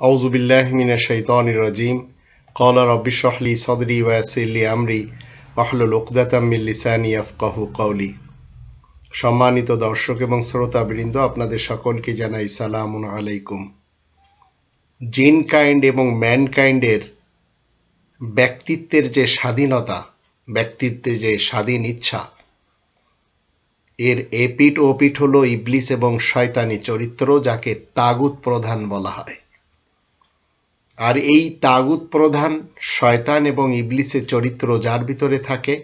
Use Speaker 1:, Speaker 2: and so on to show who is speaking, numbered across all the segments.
Speaker 1: আউযু বিল্লাহি মিনাশ শাইতানির রাজিম। ক্বালা রাব্বি ইশরাহ লি সাদরি ওয়া ইয়াসসির লি আমরি ওয়াহলুল উকদাতাম মিন লিসানি ইয়াফকাহু সম্মানিত দর্শক এবং শ্রোতাবৃন্দ, আপনাদের সকলকে জানাই সালাম আলাইকুম। জিন কাইন্ড এবং ম্যান কাইন্ডের ব্যক্তিত্বের যে স্বাধীনতা, ব্যক্তিত্বের যে স্বাধীন ইচ্ছা, এর এপিট ওপিট হল ইবলিস এবং শয়তানি চরিত্র, যাকে তাগুত প্রধান বলা হয়। আর এই তাগুত প্রধান শয়তান এবং ইবলিসের চরিত্র যার ভিতরে থাকে,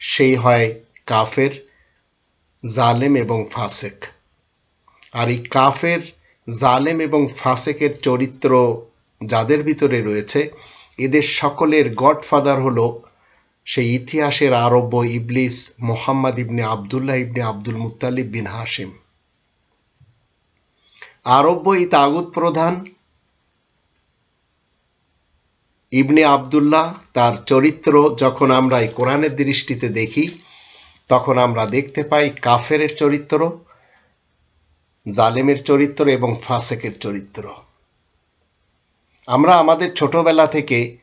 Speaker 1: সেই হয় কাফের, জালেম এবং ফাসেক। আর এই কাফের, জালেম এবং ফাসেকের চরিত্র যাদের ভিতরে রয়েছে, এদের সকলের গডফাদার হলো সেই ইতিহাসের আরব্য ইবলিস মোহাম্মদ ইবনে আবদুল্লাহ ইবনে আব্দুল মুতালিব বিন হাসিম আরব্য এই তাগুত প্রধান ইবনে আবদুল্লাহ তার চরিত্র যখন আমরা এই কোরআনের দৃষ্টিতে দেখি, তখন আমরা দেখতে পাই কাফেরের চরিত্র, জালেমের চরিত্র এবং ফাসেকের চরিত্র। আমরা আমাদের ছোটবেলা থেকে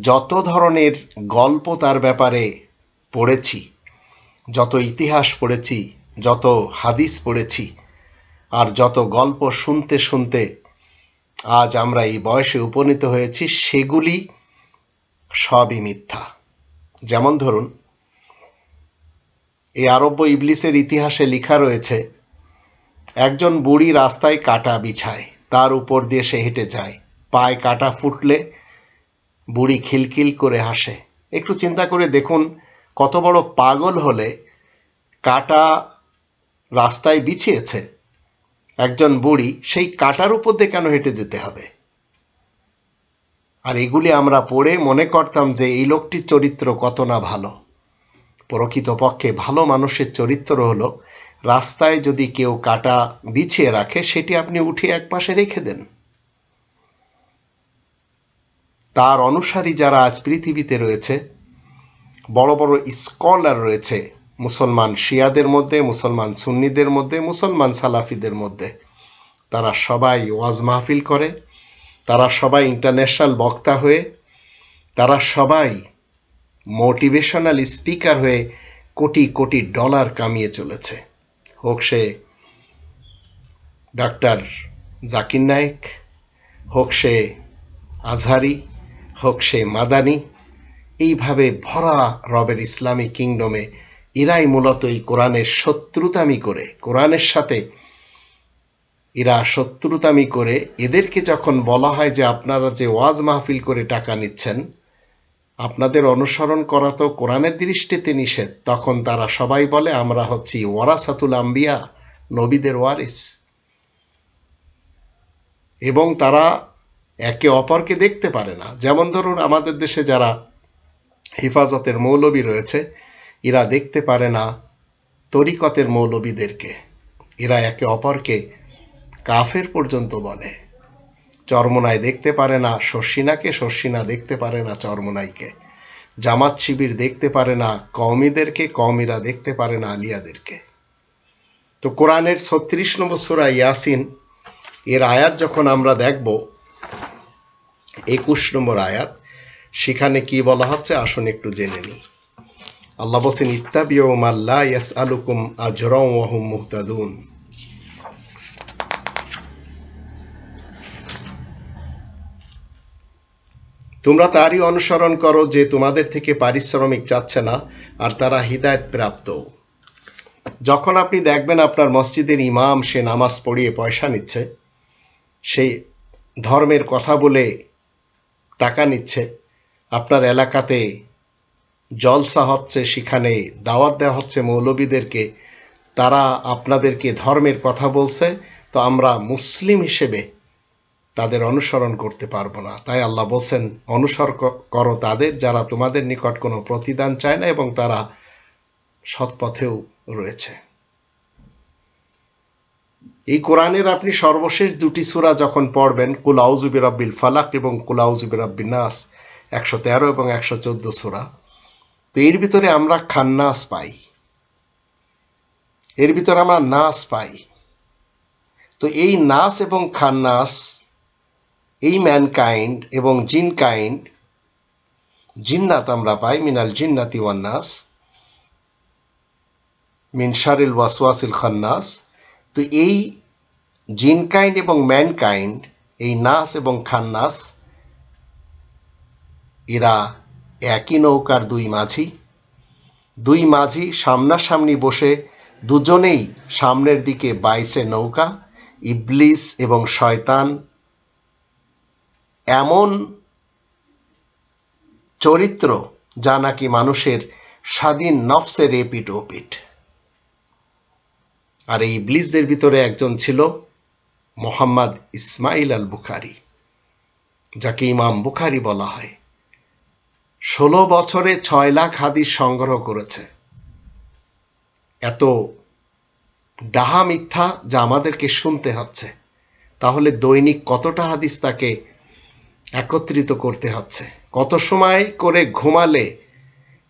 Speaker 1: যত ধরনের গল্প তার ব্যাপারে পড়েছি, যত ইতিহাস পড়েছি, যত হাদিস পড়েছি, আর যত গল্প শুনতে শুনতে আজ আমরা এই বয়সে উপনীত হয়েছি, সেগুলি সবই মিথ্যা। যেমন ধরুন, এই আরব্য ইবলিসের ইতিহাসে লেখা রয়েছে, একজন বুড়ি রাস্তায় কাটা বিছায়, তার উপর দিয়ে সে হেঁটে যায়। পায়ে কাটা ফুটলে বুড়ি খিলখিল করে হাসে। একটু চিন্তা করে দেখুন, কত বড় পাগল হলে কাটা রাস্তায় বিছিয়েছে। একজন বুড়ি সেই কাটার উপর দিয়ে কেন হেঁটে যেতে হবে? আর এগুলি আমরা পড়ে মনে করতাম যে এই লোকটির চরিত্র কত না ভালো। প্রকৃতপক্ষে ভালো মানুষের চরিত্র হলো, রাস্তায় যদি কেউ কাটা বিছিয়ে রাখে, সেটি আপনি উঠিয়ে এক পাশে রেখে দেন। তার অনুসারী যারা আজ পৃথিবীতে রয়েছে, বড় বড় স্কলার রয়েছে মুসলমান শিয়াদের মধ্যে, মুসলমান সুন্নিদের মধ্যে, মুসলমান সালাফিদের মধ্যে। তারা সবাই ওয়াজ মাহফিল করে, তারা সবাই ইন্টারন্যাশনাল বক্তা হয়ে, তারা সবাই মোটিভেশনাল স্পিকার হয়ে কোটি কোটি ডলার কামিয়ে চলেছে। হোক সে ডাক্তার জাকির নায়েক, হোক সে আজহারি, হোক সে মাদানি, এইভাবে ভরা রবের ইসলামী কিংডমে এরাই মূলত এই কোরআনের শত্রুতামি করে। কোরআনের সাথে এরা শত্রুতামি করে, এদেরকে যখন বলা হয় যে আপনারা যে ওয়াজ মাহফিল করে টাকা নিচ্ছেন, আপনাদের অনুসরণ করা তো কোরআনের দৃষ্টিতে নিষেধ, তখন তারা সবাই বলে, আমরা হচ্ছি ওয়ারাসাতুল আম্বিয়া, নবীদের ওয়ারিস। এবং তারা একে অপরকে দেখতে পারে না। যেমন ধরুন, আমাদের দেশে যারা হেফাজতের মৌলবী রয়েছে এরা দেখতে পারে না তরিকতের মৌলবীদেরকে। এরা একে অপরকে কাফের পর্যন্ত বলে। চরমনায় দেখতে পারে না, শর্ষিনাকে শর্ষিনা দেখতে পারে না, চরমনাইকে। জামাত শিবির দেখতে পারে না, কওমিদেরকে কওমিরা দেখতে পারে না, আলিয়াদেরকে। তো কোরআনের ছত্রিশ নম্বর সুরা ইয়াসিন, এর আয়াত যখন আমরা দেখব, একুশ নম্বর আয়াত, সেখানে কি বলা হচ্ছে? আসুন একটু জেনে নিই। আল্লাহ বসেন ইত্তাবিও মাল্লা ইয়াস আলুকুম আজরম ওয়াহুম মুহতাদুন। তোমরা তারই অনুসরণ করো যে তোমাদের থেকে পারিশ্রমিক চাচ্ছে না, আর তারা হৃদায়ত প্রাপ্ত। যখন আপনি দেখবেন আপনার মসজিদের ইমাম সে নামাজ পড়িয়ে পয়সা নিচ্ছে সেই ধর্মের কথা বলে টাকা নিচ্ছে, আপনার এলাকাতে জলসা হচ্ছে, সেখানে দাওয়াত দেওয়া হচ্ছে মৌলবীদেরকে। তারা আপনাদেরকে ধর্মের কথা বলছে, তো আমরা মুসলিম হিসেবে তাদের অনুসরণ করতে পারব না। তাই আল্লাহ বলছেন অনুসর করো তাদের যারা তোমাদের নিকট কোনো প্রতিদান চায় না এবং তারা সৎপথেও রয়েছে। এই কোরআনের আপনি সর্বশেষ দুটি সুরা যখন পড়বেন কুলাউজুবির রব্বিল ফালাক এবং কুলাউজুবির রব্বিন নাস, একশো তেরো এবং একশো চোদ্দ সুরা। তো এর ভিতরে আমরা খান্নাস পাই। এর ভিতরে আমরা নাস পাই। তো এই নাস এবং খান্নাস, এই ম্যানকাইন্ড এবং জিনকাইন্ড জিন্নাত আমরা পাই, মিনাল জিন্নাতি ওয়ান্নাস মিন শারিল ওয়াসওয়াসিল খান্নাস। তো এই জিনকাইন্ড এবং ম্যানকাইন্ড এই নাস এবং খান্নাস, এরা একই নৌকার দুই মাঝি। দুই মাঝি সামনাসামনি বসে দুজনেই সামনের দিকে বাইছে নৌকা, ইবলিস এবং শয়তান। এমন চরিত্র যা নাকি মানুষের স্বাধীন নফসের এপিট ওপিট আর এই ইবলিসদের ভিতরে একজন ছিল মোহাম্মদ ইসমাইল আল বুখারি যাকে ইমাম বুখারি বলা হয়। ষোলো বছরে ছয় লাখ হাদিস সংগ্রহ করেছে। এত ডাহা মিথ্যা যা আমাদেরকে শুনতে হচ্ছে, তাহলে দৈনিক কতটা হাদিস তাকে একত্রিত করতে হচ্ছে? কত সময় করে ঘুমালে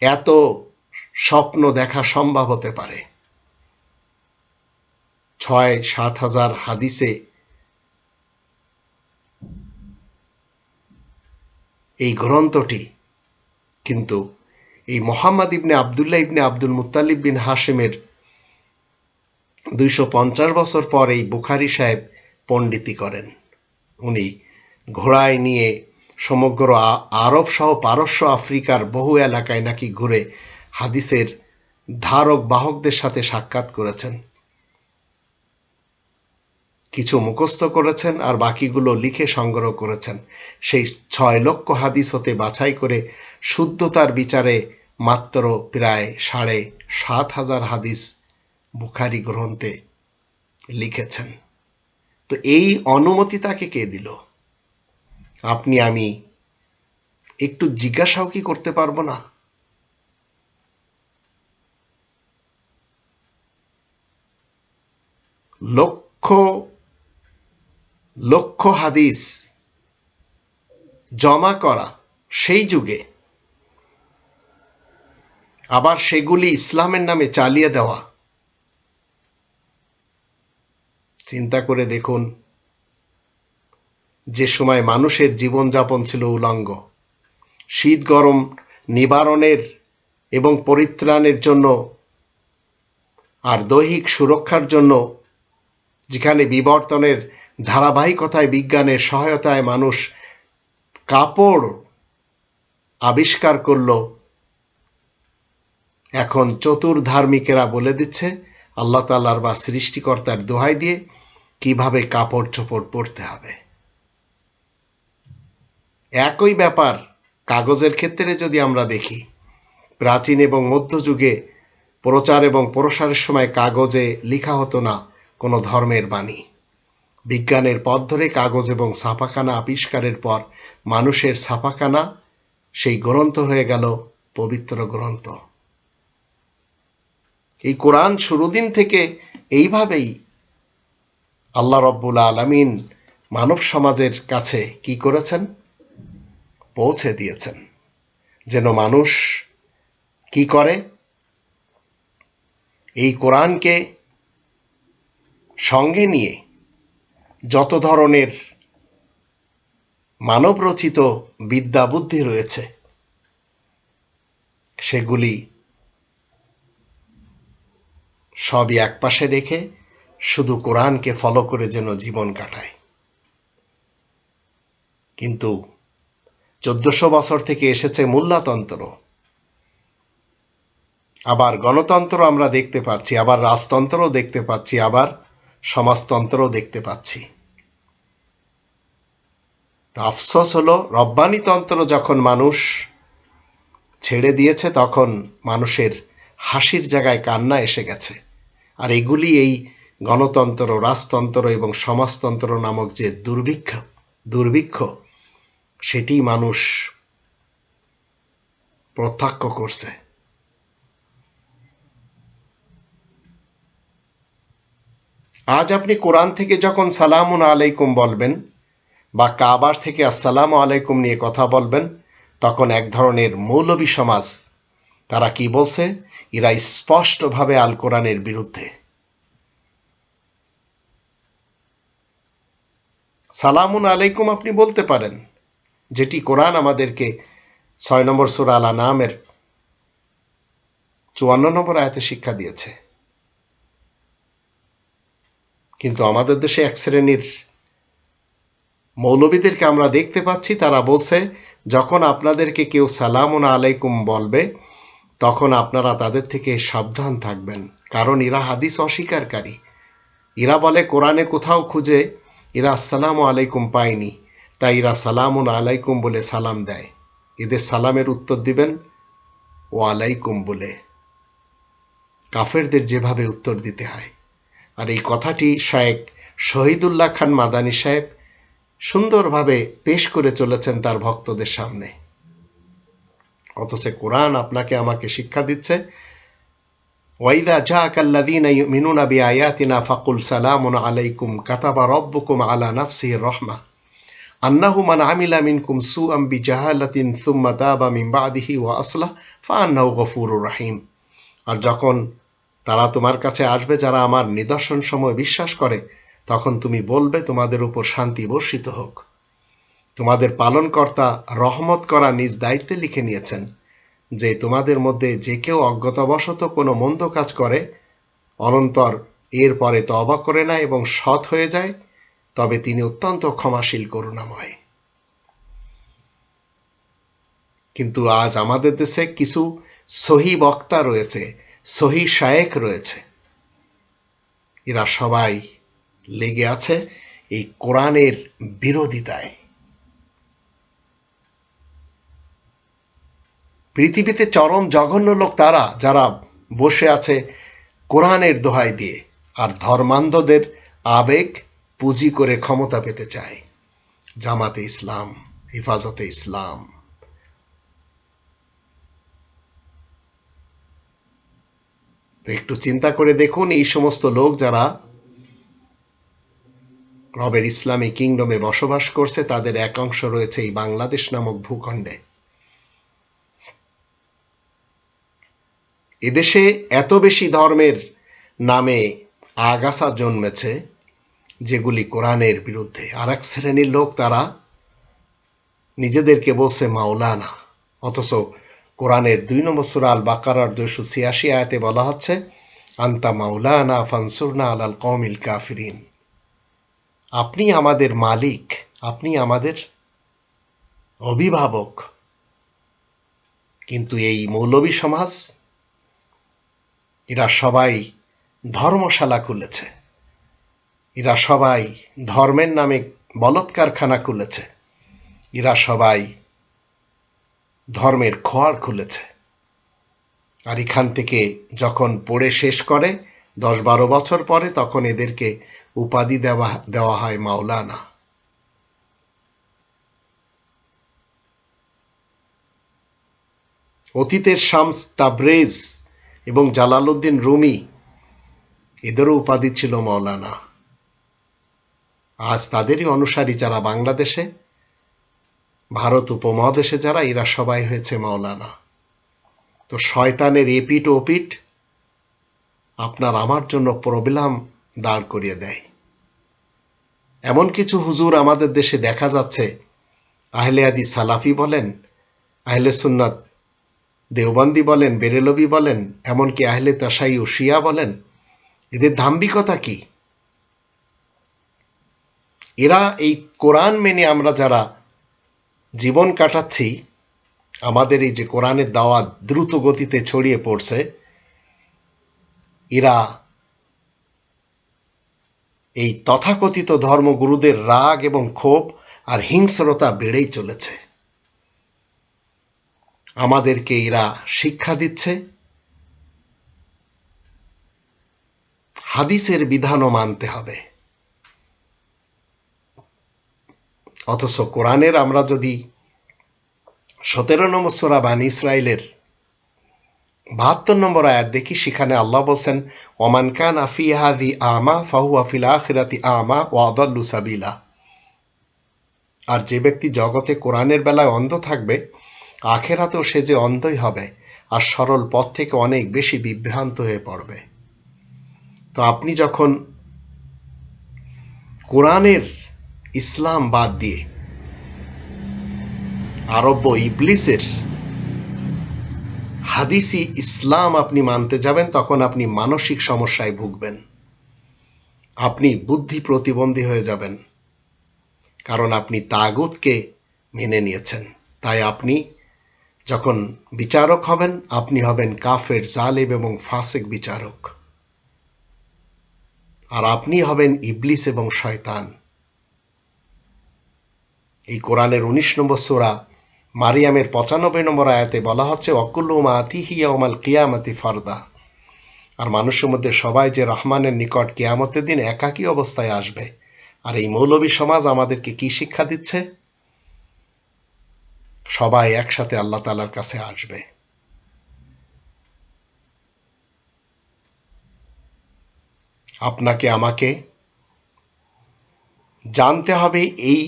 Speaker 1: এত স্বপ্ন দেখা সম্ভব হতে পারে? ছয়, সাত হাজার হাদিসে এই গ্রন্থটি কিন্তু এই মোহাম্মদ ইবনে আবদুল্লাহ ইবনে আব্দুল মুতালিব বিন হাশেমের দুইশো পঞ্চাশ বছর পর এই বুখারি সাহেব পণ্ডিতি করেন। উনি ঘোড়ায় নিয়ে সমগ্র আরব সহ পারস্য আফ্রিকার বহু এলাকায় নাকি ঘুরে হাদিসের ধারক বাহকদের সাথে সাক্ষাৎ করেছেন। কিছু মুখস্থ করেছেন আর বাকিগুলো লিখে সংগ্রহ করেছেন। সেই ছয় লক্ষ হাদিস হতে বাছাই করে শুদ্ধতার বিচারে মাত্র প্রায় সাড়ে সাত হাজার হাদিস বুখারি গ্রন্থে লিখেছেন। তো এই অনুমতি তাকে কে দিল? আপনি আমি একটু জিজ্ঞাসাও কি করতে পারব না? লক্ষ লক্ষ হাদিস জমা করা সেই যুগে। আবার সেগুলি ইসলামের নামে চালিয়ে দেওয়া। চিন্তা করে দেখুন, যে সময় মানুষের জীবনযাপন ছিল উলঙ্গ। শীত গরম নিবারণের এবং পরিত্রাণের জন্য আর দৈহিক সুরক্ষার জন্য যেখানে বিবর্তনের ধারাবাহিকতায় বিজ্ঞানের সহায়তায় মানুষ কাপড় আবিষ্কার করল। এখন চতুর ধার্মিকেরা বলে দিচ্ছে, আল্লাহ তাল্লার বা সৃষ্টিকর্তার দোহাই দিয়ে কীভাবে কাপড় চোপড় পরতে হবে। একই ব্যাপার কাগজের ক্ষেত্রে যদি আমরা দেখি, প্রাচীন এবং মধ্যযুগে প্রচার এবং প্রসারের সময় কাগজে লেখা হতো না কোনো ধর্মের বাণী। বিজ্ঞানের পথ ধরে কাগজ এবং ছাপাখানা আবিষ্কারের পর মানুষের ছাপাখানা, সেই গ্রন্থ হয়ে গেল পবিত্র গ্রন্থ। এই কোরআন শুরুদিন থেকে এইভাবেই আল্লাহ রব্বুল আলমিন মানব সমাজের কাছে কি করেছেন? পৌঁছে দিয়েছেন। যেন মানুষ কি করে? এই কোরআনকে সঙ্গে নিয়ে যত ধরনের মানবরচিত বিদ্যা বুদ্ধি রয়েছে, সেগুলি সবই একপাশে রেখে শুধু কোরআনকে ফলো করে যেন জীবন কাটায়। কিন্তু চোদ্দশো বছর থেকে এসেছে মূল্যতন্ত্র। আবার গণতন্ত্র আমরা দেখতে পাচ্ছি, আবার রাজতন্ত্রও দেখতে পাচ্ছি, আবার সমাজতন্ত্রও দেখতে পাচ্ছি। আফসোস হলো রব্বানিতন্ত্র যখন মানুষ ছেড়ে দিয়েছে, তখন মানুষের হাসির জায়গায় কান্না এসে গেছে। আর এগুলি এই গণতন্ত্র, রাজতন্ত্র এবং সমাজতন্ত্র নামক যে দুর্ভিক্ষ দুর্ভিক্ষ, সেটি মানুষ প্রত্যক্ষ করছে। আজ আপনি কোরআন থেকে যখন সালামুন আলাইকুম বলবেন বা কাবার থেকে আসসালাম আলাইকুম নিয়ে কথা বলবেন, তখন এক ধরনের মৌলবী সমাজ। তারা কি বলছে? এরা স্পষ্টভাবে আল কোরআনের বিরুদ্ধে। সালামুন আলাইকুম আপনি বলতে পারেন, যেটি কোরআন আমাদেরকে ছয় নম্বর সুরা আলা নামের চুয়ান্ন নম্বর আয়াতে শিক্ষা দিয়েছে। কিন্তু আমাদের দেশে এক শ্রেণির মৌলবীদেরকে আমরা দেখতে পাচ্ছি, তারা বলছে, যখন আপনাদেরকে কেউ সালামুন আলাইকুম বলবে, তখন আপনারা তাদের থেকে সাবধান থাকবেন, কারণ এরা হাদিস অস্বীকারী। এরা বলে, কোরআনে কোথাও খুঁজে এরা আসসালামু আলাইকুম পায়নি, তাই এরা সালামুন আলাইকুম বলে সালাম দেয়। এদের সালামের উত্তর দিবেন ও আলাইকুম বলে। কাফেরদের যেভাবে উত্তর দিতে হয়। আর এই কথাটি শায়েক শহীদুল্লাহ খান মাদানী সাহেব সুন্দরভাবে পেশ করে চলেছেন তার ভক্তদের সামনে। অথচ কোরআন আপনাকে আমাকে শিক্ষা দিচ্ছে, ওয়াইদা ফাকুল আলাইকুম কাতাবা আলা আন্নাহু মান আমিলা মিনকুম সুম্মা বাদিহি রাহিম। আর যখন তারা তোমার কাছে আসবে, যারা আমার নিদর্শন সময় বিশ্বাস করে তখন তুমি বলবে, তোমাদের উপর শান্তি বর্ষিত হোক। তোমাদের পালনকর্তা রহমত করা নিজ দায়িত্বে লিখে নিয়েছেন, যে তোমাদের মধ্যে যে কেউ অজ্ঞতাবশত কোনো মন্দ কাজ করে, অনন্তর এর পরে তবা করে না এবং সৎ হয়ে যায়, তবে তিনি অত্যন্ত ক্ষমাশীল, করুণাময়। কিন্তু আজ আমাদের দেশে কিছু সহি বক্তা রয়েছে, সহি শায়েক রয়েছে। এরা সবাই লেগে আছে এই কোরআনের বিরোধিতায়। পৃথিবীতে চরম জঘন্য লোক তারা, যারা বসে আছে কোরআনের দোহাই দিয়ে, আর ধর্মান্ধদের আবেগ পুঁজি করে ক্ষমতা পেতে চায়। জামাতে ইসলাম, হেফাজতে ইসলাম। তো একটু চিন্তা করে দেখুন, এই সমস্ত লোক যারা রবের ইসলামী কিংডমে বসবাস করছে, তাদের এক অংশ রয়েছে এই বাংলাদেশ নামক ভূখণ্ডে। এদেশে এত বেশি ধর্মের নামে আগাছা জন্মেছে, যেগুলি কোরআনের বিরুদ্ধে। আর এক শ্রেণির লোক তারা নিজেদেরকে বলছে মাওলানা, অথচ কোরআনের দুই নম্বর সুরাল বাকারার দুইশো ছিয়াশি আয়াতে বলা হচ্ছে, আন্তা মাওলানা ফানসুরনা আলাল কমিল কাফিরিন। আপনি আমাদের মালিক, আপনি আমাদের অভিভাবক। কিন্তু এই মৌলবী সমাজ, এরা সবাই ধর্মশালা খুলেছে। এরা সবাই ধর্মের নামে বলৎকারখানা খুলেছে। এরা সবাই ধর্মের খোয়ার খুলেছে। আর এখান থেকে যখন পড়ে শেষ করে, দশ বারো বছর পরে, তখন এদেরকে উপাধি দেওয়া দেওয়া হয় মাওলানা। অতীতের শামস তাবরেজ এবং জালালউদ্দিন রুমি, এদেরও উপাধি ছিল মৌলানা আজ তাদেরই অনুসারী যারা বাংলাদেশে, ভারত উপমহাদেশে যারা, এরা সবাই হয়েছে মৌলানা তো শয়তানের এপিট ওপিট আপনার আমার জন্য প্রবলাম দাঁড় করিয়ে দেয়। এমন কিছু হুজুর আমাদের দেশে দেখা যাচ্ছে। আহলে আদি সালাফি বলেন, আহলে সুন্নাত দেওবান্দি বলেন, বেরেলবি বলেন, এমনকি আহলে তাসাই ও শিয়া বলেন, এদের ধাম্বিকতা কি? এরা এই কোরআন মেনে আমরা যারা জীবন কাটাচ্ছি, আমাদের এই যে কোরআনের দাওয়াত দ্রুত গতিতে ছড়িয়ে পড়ছে, এরা এই তথাকথিত ধর্মগুরুদের রাগ এবং ক্ষোভ আর হিংস্রতা বেড়েই চলেছে। আমাদেরকে এরা শিক্ষা দিচ্ছে। হাদিসের বিধানও মানতে হবে। অথচ কোরআনের আমরা যদি সতেরো নম্বর সোরা বান ইসরায়েলের বাহাত্তর নম্বর আয়াত দেখি সেখানে আল্লাহ বলছেন, ওমান কান আফি হাজি আমা ফাহু আফিল আখিরাতি আমা ও আদল্লু সাবিলা। আর যে ব্যক্তি জগতে কোরআনের বেলায় অন্ধ থাকবে, আখেরাতেও সে যে অন্ধই হবে, আর সরল পথ থেকে অনেক বেশি বিভ্রান্ত হয়ে পড়বে। তো আপনি যখন কোরআনের ইসলাম বাদ দিয়ে আরব্য ইবলিসের হাদিসি ইসলাম আপনি মানতে যাবেন, তখন আপনি মানসিক সমস্যায় ভুগবেন। আপনি বুদ্ধি প্রতিবন্ধী হয়ে যাবেন, কারণ আপনি তাগুতকে মেনে নিয়েছেন। তাই আপনি যখন বিচারক হবেন, আপনি হবেন কাফের জালেব এবং ফাসেক বিচারক। আর আপনি হবেন ইবলিস এবং শয়তান। এই কোরআনের উনিশ নম্বর সোরা মারিয়ামের পঁচানব্বই নম্বর আয়াতে বলা হচ্ছে অকুল্লুমা আতিহিয়া ওমাল কিয়ামতি ফারদা। আর মানুষের মধ্যে সবাই যে রহমানের নিকট কেয়ামতের দিন একাকী অবস্থায় আসবে, আর এই মৌলবী সমাজ আমাদেরকে কি শিক্ষা দিচ্ছে? সবাই একসাথে আল্লাহ তালার কাছে আসবে। আপনাকে, আমাকে জানতে হবে এই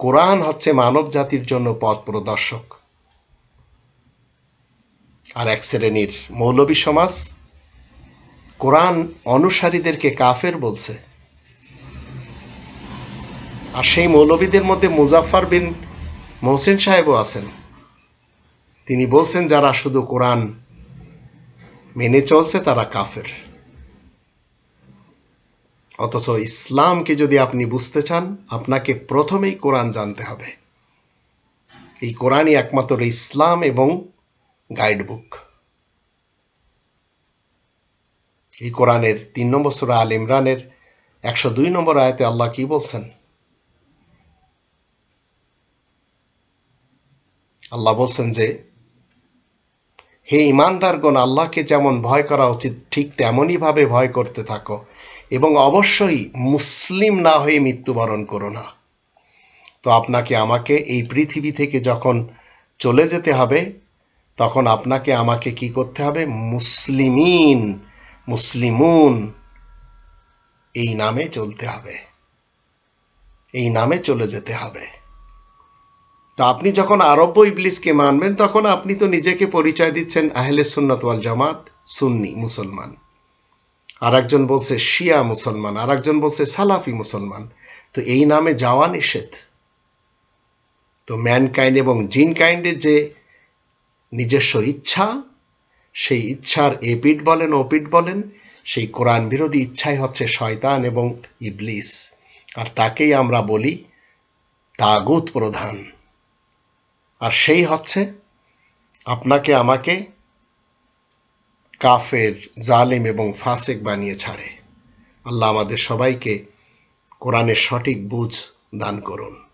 Speaker 1: কোরআন হচ্ছে মানব জাতির জন্য পথ প্রদর্শক। আর এক শ্রেণির মৌলবী সমাজ কোরআন অনুসারীদেরকে কাফের বলছে। আর সেই মৌলবীদের মধ্যে মুজাফর বিন মহসিন সাহেবও আছেন। তিনি বলছেন, যারা শুধু কোরআন মেনে চলছে, তারা কাফের। অথচ ইসলামকে যদি আপনি বুঝতে চান, আপনাকে প্রথমেই কোরআন জানতে হবে। এই কোরআনই একমাত্র ইসলাম এবং গাইড বুক এই কোরআনের তিন নম্বর সুরা আল ইমরানের একশো দুই নম্বর আয়তে আল্লাহ কি বলছেন? আল্লাহ বলছেন যে হে ইমানদারগণ, আল্লাহকে যেমন ভয় করা উচিত, ঠিক তেমনই ভাবে ভয় করতে থাকো। এবং অবশ্যই মুসলিম না হয়ে মৃত্যুবরণ করো না। তো আপনাকে আমাকে এই পৃথিবী থেকে যখন চলে যেতে হবে, তখন আপনাকে আমাকে কি করতে হবে? মুসলিমিন, মুসলিমুন, এই নামে চলতে হবে। এই নামে চলে যেতে হবে। তো আপনি যখন আরব্য ইবলিসকে মানবেন, তখন আপনি তো নিজেকে পরিচয় দিচ্ছেন আহলে সুন্নত ওয়াল জামাত, সুন্নি মুসলমান। আর একজন বলছে শিয়া মুসলমান আর একজন বলছে সালাফি মুসলমান। তো এই নামে যাওয়া নিষেধ। তো ম্যানকাইন্ড এবং জিন কাইন্ডের যে নিজস্ব ইচ্ছা, সেই ইচ্ছার এপিট বলেন ওপিট বলেন, সেই কোরআন বিরোধী ইচ্ছাই হচ্ছে শয়তান এবং ইবলিস। আর তাকেই আমরা বলি তাগুত প্রধান। আর সেই হচ্ছে আপনাকে আমাকে কাফের, জালেম এবং ফাসেক বানিয়ে ছাড়ে। আল্লাহ আমাদের সবাইকে কোরআনের সঠিক বুঝ দান করুন।